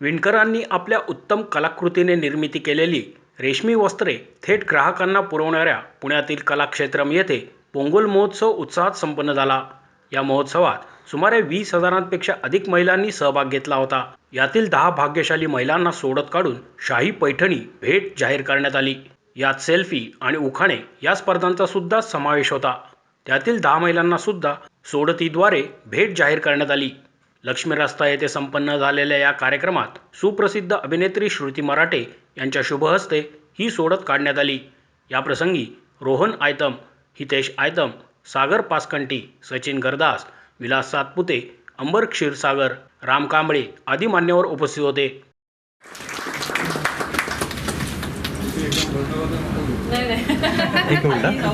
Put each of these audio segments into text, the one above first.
विणकरांनी आपल्या उत्तम कलाकृतीने निर्मिती केलेली रेशमी वस्त्रे थेट ग्राहकांना पुरवणाऱ्या पुण्यातील कलाक्षेत्रम येथे पोंगल महोत्सव उत्साहात संपन्न झाला. या महोत्सवात सुमारे वीस हजारांपेक्षा अधिक महिलांनी सहभाग घेतला होता. यातील दहा भाग्यशाली महिलांना सोडत काढून शाही पैठणी भेट जाहीर करण्यात आली. यात सेल्फी आणि उखाणे या स्पर्धांचा सुद्धा समावेश होता. त्यातील दहा महिलांना सुद्धा सोडतीद्वारे भेट जाहीर करण्यात आली. लक्ष्मी रस्ता येथे संपन्न झालेल्या या कार्यक्रमात सुप्रसिद्ध अभिनेत्री श्रुती मराठे यांच्या शुभहस्ते ही सोडत काढण्यात आली. याप्रसंगी रोहन आयतम हितेश आयतम सागर पासकंटी सचिन गरदास विलास सातपुते अंबर क्षीरसागर राम कांबळे आदी मान्यवर उपस्थित होते. एक मिनिट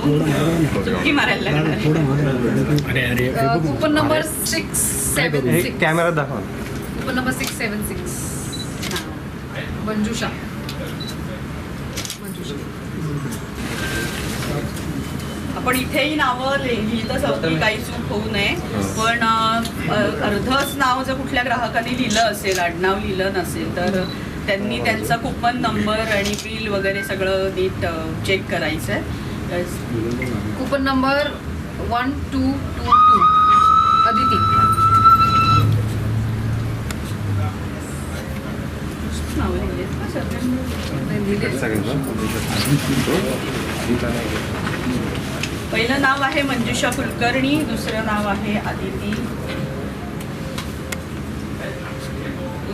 अरे अरे coupon number six seven six camera दाखवा coupon number six seven six Manjusha आपण इथेही नावं लिह- लिहितच आहोत काही चूक होऊ नये पण अर्धच नाव जर कुठल्या ग्राहकाने लिहिलं असेल आडनाव लिहिलं नसेल तर त्यांनी त्यांचा कुपन नंबर आणि बिल वगैरे सगळं नीट चेक करायचं आहे coupon number one two two two. Aditi. पहिलं नाव आहे मंजुषा कुलकर्णी दुसरं नाव आहे आदिती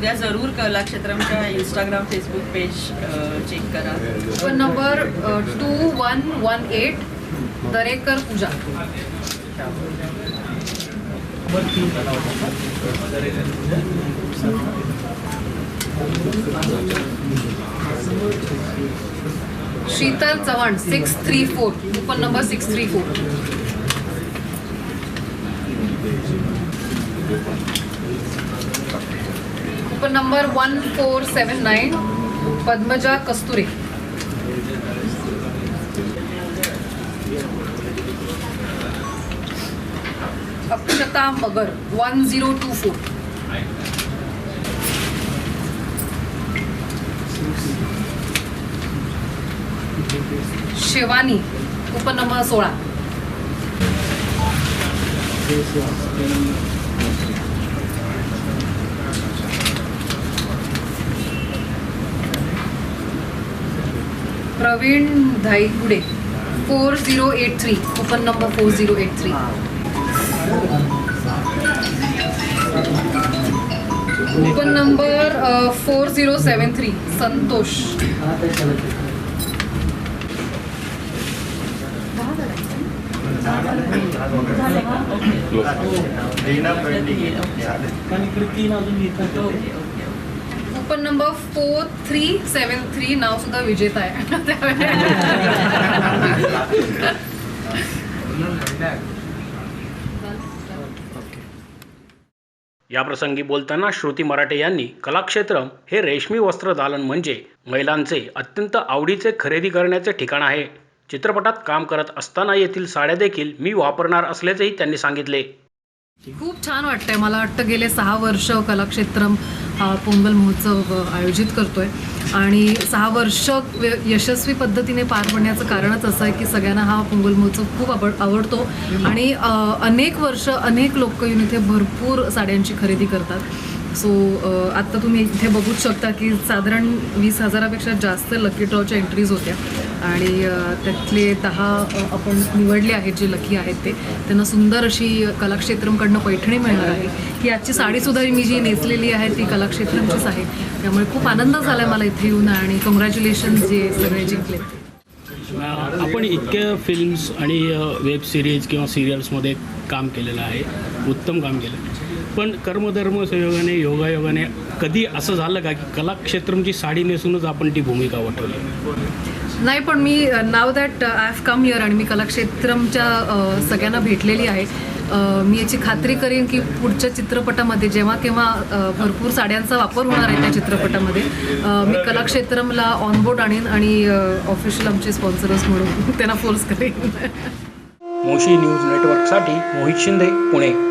उद्या जरूर कलाक्षेत्रमच्या इंस्टाग्राम फेसबुक पेज चेक करा. Coupon number two one one eight Darekar Pooja. Sheetal Chavan six three four coupon number six three four number one four seven nine Padmaja Kasture. Akshata Magar one zero two four. Shivani उपनंबर सोळा. Pravin Dhaigude four zero eight three coupon number four zero eight three. Coupon number four zero seven three Santosh. Coupon number four three seven three नाव सुद्धा विजेता आहे. याप्रसंगी बोलताना श्रुती मराठे यांनी कलाक्षेत्रम हे रेशमी वस्त्र दालन म्हणजे महिलांचे अत्यंत आवडीचे खरेदी करण्याचे ठिकाण आहे. चित्रपटात काम करत असताना येथील साड्या देखील मी वापरणार असल्याचेही त्यांनी सांगितले. खूप छान वाटतंय. मला वाटतं गेले सहा वर्ष कलाक्षेत्रम हा पोंगल महोत्सव आयोजित करतोय. आणि सहा वर्ष यशस्वी पद्धतीने पार पडण्याचं कारणच असं आहे की सगळ्यांना हा पोंगल महोत्सव खूप आवड आवडतो. आणि अनेक वर्ष अनेक लोक येऊन इथे भरपूर साड्यांची खरेदी करतात. सो आत्ता तुम्ही इथे बघूच शकता की साधारण वीस हजारापेक्षा जास्त लकी ड्रॉच्या एंट्रीज होत्या. आणि त्यातले दहा आपण निवडले आहेत जे लकी आहेत ते त्यांना सुंदर अशी कलाक्षेत्रमकडनं पैठणी मिळणार आहे. की आजची साडीसुद्धा मी जी नेसलेली आहे ती कलाक्षेत्रमचीच आहे. त्यामुळे खूप आनंद झाला मला इथे येऊन आणि कॉंग्रॅच्युलेशन जे सगळे जिंकले. आपण इतक्या फिल्म्स आणि वेब सिरीज किंवा सिरियल्समध्ये काम केलेलं आहे उत्तम काम केलं. पण कर्मधर्म संयोगाने योगायोगाने कधी असं झालं का की कलाक्षेत्रमची साडी नेसूनच आपण ती भूमिका वठवली? नाही पण मी नाव that I have come here आणि मी कलाक्षेत्रमच्या सगळ्यांना भेटलेली आहे मी याची खात्री करेन की पुढच्या चित्रपटामध्ये जेव्हा केव्हा भरपूर साड्यांचा वापर होणार आहे त्या चित्रपटामध्ये मी कलाक्षेत्रमला ऑनबोर्ड आणीन आणि ऑफिशियल आमचे स्पॉन्सर्स म्हणून त्यांना फोर्स करेन. मोशी न्यूज नेटवर्कसाठी मोहित शिंदे पुणे.